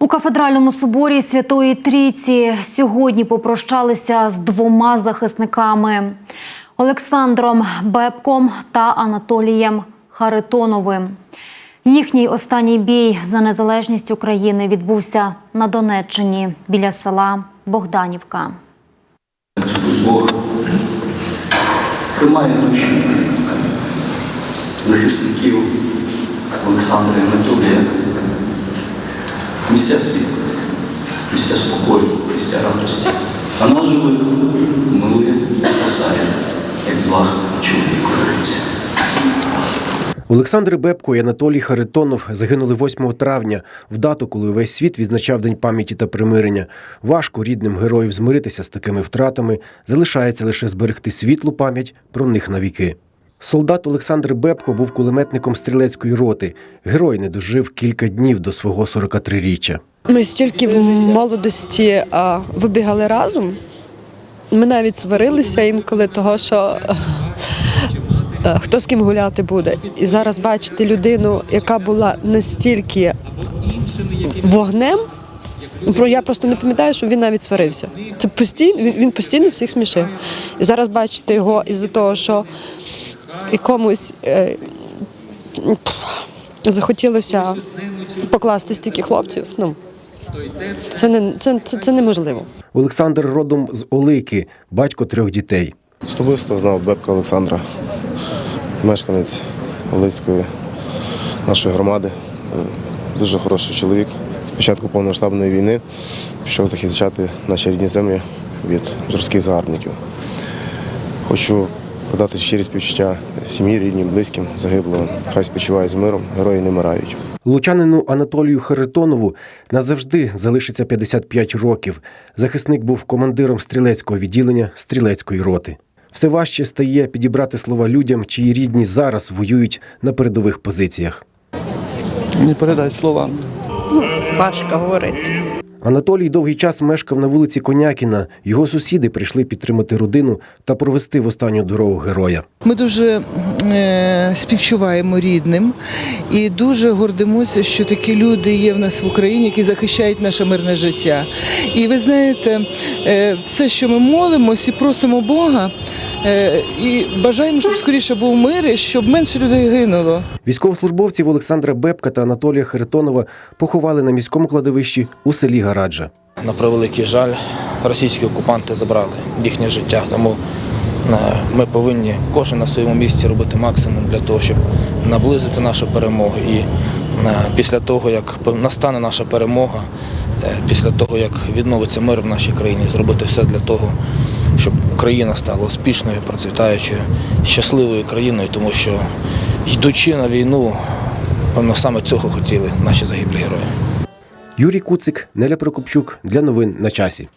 У кафедральному соборі Святої Трійці сьогодні попрощалися з двома захисниками Олександром Бебком та Анатолієм Харитоновим. Їхній останній бій за незалежність України відбувся на Донеччині біля села Богданівка. Бог тримає душі захисників Олександра і Анатолія. Місця світла, місця спокою, місця радості. А нас живих милує спасає, як благ чоловік говориться. Олександр Бебко і Анатолій Харитонов загинули 8 травня, в дату, коли увесь світ відзначав День пам'яті та примирення. Важко рідним героїв змиритися з такими втратами, залишається лише зберегти світлу пам'ять про них навіки. Солдат Олександр Бебко був кулеметником стрілецької роти. Герой не дожив кілька днів до свого 43-річчя. Ми стільки в молодості вибігали разом. Ми навіть сварилися інколи того, що е, хто з ким гуляти буде. І зараз бачити людину, яка була настільки вогнем. Я просто не пам'ятаю, що він навіть сварився. Це постійно він, він постійно всіх смішив. І зараз бачити його із-за того, що якомусь е, захотілося покласти стільки хлопців. Ну це не це, це, це неможливо. Олександр родом з Олики, батько трьох дітей. Особисто знав Бебка Олександра, мешканець Олицької нашої громади. Е, Дуже хороший чоловік. З початку повномасштабної війни пішов захищати наші рідні землі від жорстких загарбників. Хочу подати щирі співчуття сім'ї, ріднім, близьким загиблого. Хай спочиває з миром, герої не мирають. Лучанину Анатолію Харитонову назавжди залишиться 55 років. Захисник був командиром стрілецького відділення стрілецької роти. Все важче стає підібрати слова людям, чиї рідні зараз воюють на передових позиціях. Не передай словами. Важко говорити. Анатолій довгий час мешкав на вулиці Конякіна. Його сусіди прийшли підтримати родину та провести в останню дорогу героя. Ми дуже е, співчуваємо рідним і дуже гордимося, що такі люди є в нас в Україні, які захищають наше мирне життя. І ви знаєте, е, все, що ми молимось і просимо Бога, і бажаємо, щоб скоріше був мир, і щоб менше людей гинуло. Військовослужбовців Олександра Бебка та Анатолія Харитонова поховали на міському кладовищі у селі Гараджа. На превеликий жаль, російські окупанти забрали їхнє життя. Тому е, ми повинні кожен на своєму місці робити максимум для того, щоб наблизити нашу перемогу. І е, після того, як настане наша перемога, е, після того, як відновиться мир в нашій країні, зробити все для того, щоб Україна стала успішною, процвітаючою, щасливою країною, тому що йдучи на війну, певно, саме цього хотіли наші загиблі герої. Юрій Куцик, Неля Прокопчук для новин на часі.